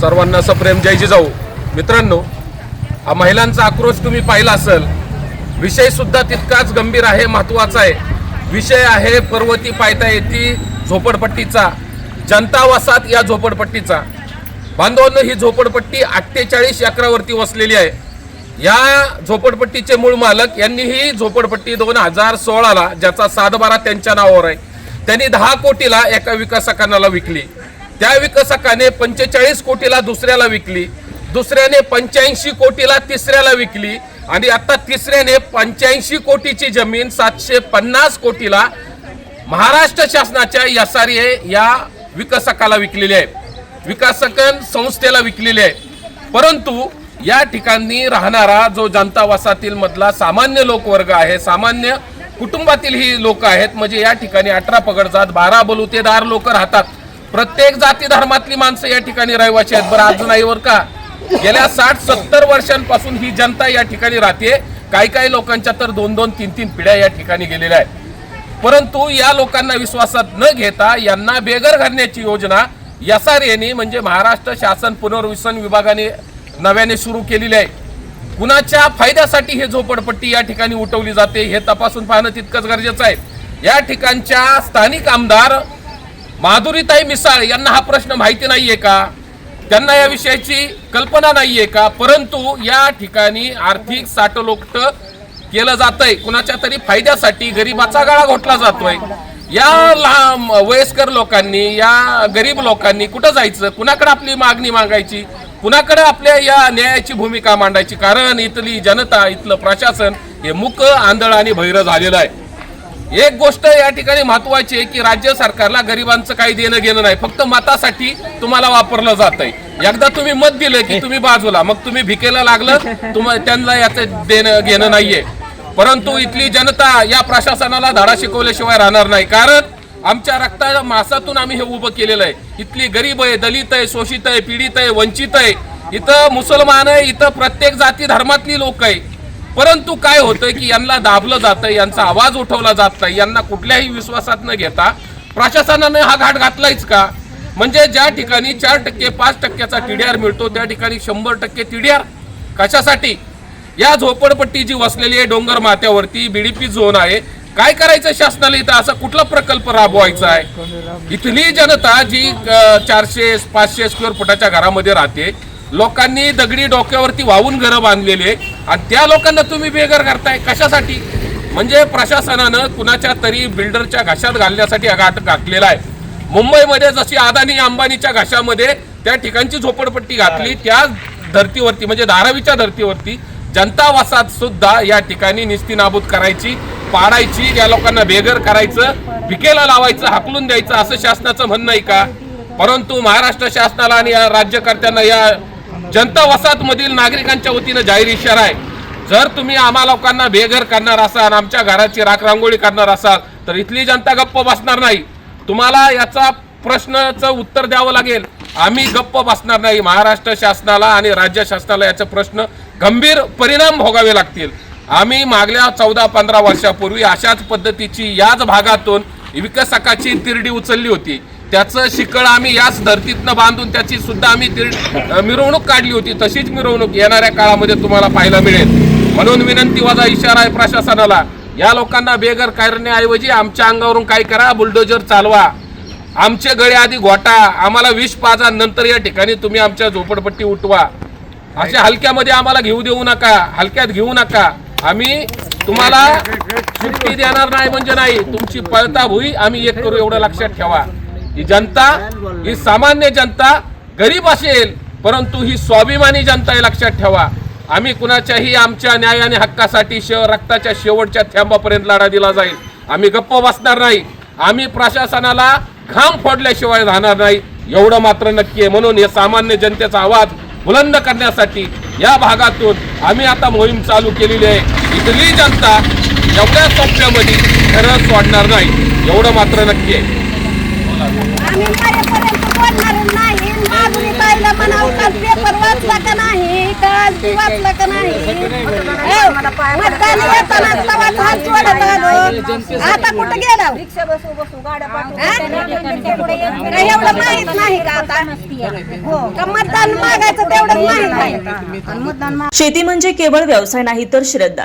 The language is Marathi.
सर्वांना सप्रेम. जय जिजाऊ. मित्रांनो हा महिलांचा आक्रोश तुम्ही पाहिला असेल. विषय सुद्धा तितकाच गंभीर आहे महत्त्वाचा आहे. विषय आहे पर्वती पायता येथे झोपडपट्टीचा. जनता वसात या झोपडपट्टीचा. बांधवांनो ही झोपडपट्टी अठ्ठेचाळीस एकरावरती वसलेली आहे. या झोपडपट्टीचे मूळ मालक यांनी ही झोपडपट्टी दोन हजार सोळाला ज्याचा सातबारा त्यांच्या नावावर आहे त्यांनी दहा कोटीला एका विकासकांना विकली. त्या विकासकाने पंचेचाळीस कोटीला दुसऱ्याला विकली दुसऱ्याने पंच्याऐंशी कोटीला तिसऱ्याला विकली आणि आता तिसऱ्याने पंच्याऐंशी कोटीची जमीन सातशे पन्नास कोटीला महाराष्ट्र शासनाच्या एस आर ए या विकासकाला विकलेली आहे. विकासकन संस्थेला विकलेली आहे. परंतु या ठिकाणी राहणारा जो जनता वसातील मधला सामान्य लोकवर्ग आहे सामान्य कुटुंबातील ही लोक आहेत म्हणजे या ठिकाणी अठरा पगड जात बारा बलुतेदार लोक राहतात. प्रत्येक जाती धर्मातली माणसं या ठिकाणी रहिवासी आहेत. बरं अजून का? गेल्या साठ सत्तर वर्षांपासून ही जनता या ठिकाणी राहते. काही काही लोकांच्या तर दोन दोन तीन तीन पिढ्या या ठिकाणी गेलेल्या आहेत. परंतु या लोकांना विश्वासात न घेता यांना बेघर घालण्याची योजना एस आर एने म्हणजे महाराष्ट्र शासन पुनर्वसन विभागाने नव्याने सुरू केलेली आहे. कुणाच्या फायद्यासाठी हे झोपडपट्टी या ठिकाणी उठवली जाते हे तपासून पाहणं तितकंच गरजेचं आहे. या ठिकाणच्या स्थानिक आमदार माधुरीताई मिसाळ यांना हा प्रश्न माहिती नाही आहे का? त्यांना या विषयाची कल्पना नाहीये का? परंतु या ठिकाणी आर्थिक साठलोक्त केलं जातंय. कुणाच्या तरी फायद्यासाठी गरिबाचा गाळा घोटला जातोय. या लहान वयस्कर लोकांनी या गरीब लोकांनी कुठं जायचं? कुणाकडे आपली मागणी मागायची? कुणाकडे आपल्या या न्यायाची भूमिका मांडायची? कारण इथली जनता इथलं प्रशासन हे मुक आंधळ आणि भैर झालेलं आहे. एक गोष्ट या ठिकाणी महत्वाची आहे की राज्य सरकारला गरिबांचं काही देणं घेणं नाही फक्त मतासाठी तुम्हाला वापरलं जात आहे एकदा तुम्ही मत दिलं की तुम्ही बाजूला मग तुम्ही भिकेला लागलं तुम्हाला त्यांना याचं देणं घेणं नाहीये. परंतु इथली जनता या प्रशासनाला धडा शिकवल्याशिवाय राहणार नाही. कारण आमच्या रक्ता मासातून आम्ही हे उभं केलेलं आहे. इथली गरीब आहे दलित आहे शोषित आहे पीडित आहे वंचित आहे. इथं मुसलमान आहे इथं प्रत्येक जाती धर्मातली लोक आहे. परंतु काय होतंय की यांना दाबलं जातं यांचा आवाज उठवला जात नाही यांना कुठल्याही विश्वासात न घेता प्रशासनाने हा घाट घातलायच का? म्हणजे ज्या ठिकाणी चार टक्के पाच टक्क्याचा टीडीआर मिळतो त्या ठिकाणी शंभर टक्के टीडीआर कशासाठी? या झोपडपट्टी जी वसलेली आहे डोंगर माथ्यावरती बीडीपी झोन आहे काय करायचं शासनाला इथं? असा कुठला प्रकल्प राबवायचा आहे? इथली जनता जी चारशे पाचशे स्क्वेअर फुटाच्या घरामध्ये राहते लोकांनी दगडी डोक्यावरती वाहून घरं बांधलेली आणि त्या लोकांना तुम्ही बेघर करताय कशासाठी? म्हणजे प्रशासनानं कुणाच्या तरी बिल्डरच्या घशात घालण्यासाठी हा घाट घातलेला आहे. मुंबईमध्ये जशी अदानी अंबानीच्या घशामध्ये त्या ठिकाणची झोपडपट्टी घातली त्या धर्तीवरती म्हणजे धारावीच्या धर्तीवरती जनता वसाहत सुद्धा या ठिकाणी निस्ती नाबूद करायची. पाडायची या लोकांना बेघर करायचं पिकेला लावायचं हाकलून द्यायचं असं शासनाचं म्हणणं आहे का? परंतु महाराष्ट्र शासनाला आणि या राज्यकर्त्यांना या जनता वसाहतमधील नागरिकांच्या वतीनं जाहीर इशारा आहे. जर तुम्ही आम्हा लोकांना बेघर करणार असाल आमच्या घराची राख रांगोळी करणार असाल तर इथली जनता गप्प बसणार नाही. तुम्हाला याचा प्रश्नाचं उत्तर द्यावं लागेल. आम्ही गप्प बसणार नाही. महाराष्ट्र शासनाला आणि राज्य शासनाला याचा प्रश्न गंभीर परिणाम भोगावे लागतील. आम्ही मागल्या चौदा पंधरा वर्षापूर्वी अशाच पद्धतीची याच भागातून विकसकाची तिरडी उचलली होती. त्याचं शिकळ आम्ही याच धर्तीतनं बांधून त्याची सुद्धा आम्ही तिरड मिरवणूक काढली होती. तशीच मिरवणूक येणाऱ्या काळामध्ये तुम्हाला पाहायला मिळेल. म्हणून विनंती माझा इशारा आहे प्रशासनाला. या लोकांना बेघर करण्याऐवजी आमच्या अंगावरून काय करा बुलडोजर चालवा. आमचे गळे आधी घोटा. आम्हाला विष पाजा नंतर या ठिकाणी तुम्ही आमच्या झोपडपट्टी उठवा. अशा हलक्यामध्ये आम्हाला घेऊ देऊ नका. हलक्यात घेऊ नका. आम्ही तुम्हाला सुट्टी देणार नाही म्हणजे नाही. तुमची पळता भुई आम्ही एक करू एवढं लक्षात ठेवा. ही जनता ही सामान्य जनता गरीब असेल परंतु ही स्वाभिमानी जनता आहे लक्षात ठेवा. आम्ही कुणाच्याही आमच्या न्याय आणि हक्कासाठी शेव रक्ताच्या शेवटच्या थेंबापर्यंत लढा दिला जाईल. आम्ही गप्प बसणार नाही. आम्ही प्रशासनाला घाम फोडल्याशिवाय राहणार नाही. एवढं मात्र नक्की आहे. म्हणून हे सामान्य जनतेचा आवाज बुलंद करण्यासाठी या भागातून आम्ही आता मोहीम चालू केलेली आहे. इथली जनता एवढ्या सोप्यामध्ये खरं सोडणार नाही. एवढं मात्र नक्की आहे. नाही. पेपर वाचला का नाही काल ती वाचला का नाही? आलो. आता कुठं गेला? रिक्षा बसू बसू गाड्या एवढं माहीत नाही का आता? हो मा- शेती म्हणजे केवळ व्यवसाय नाही तर श्रद्धा.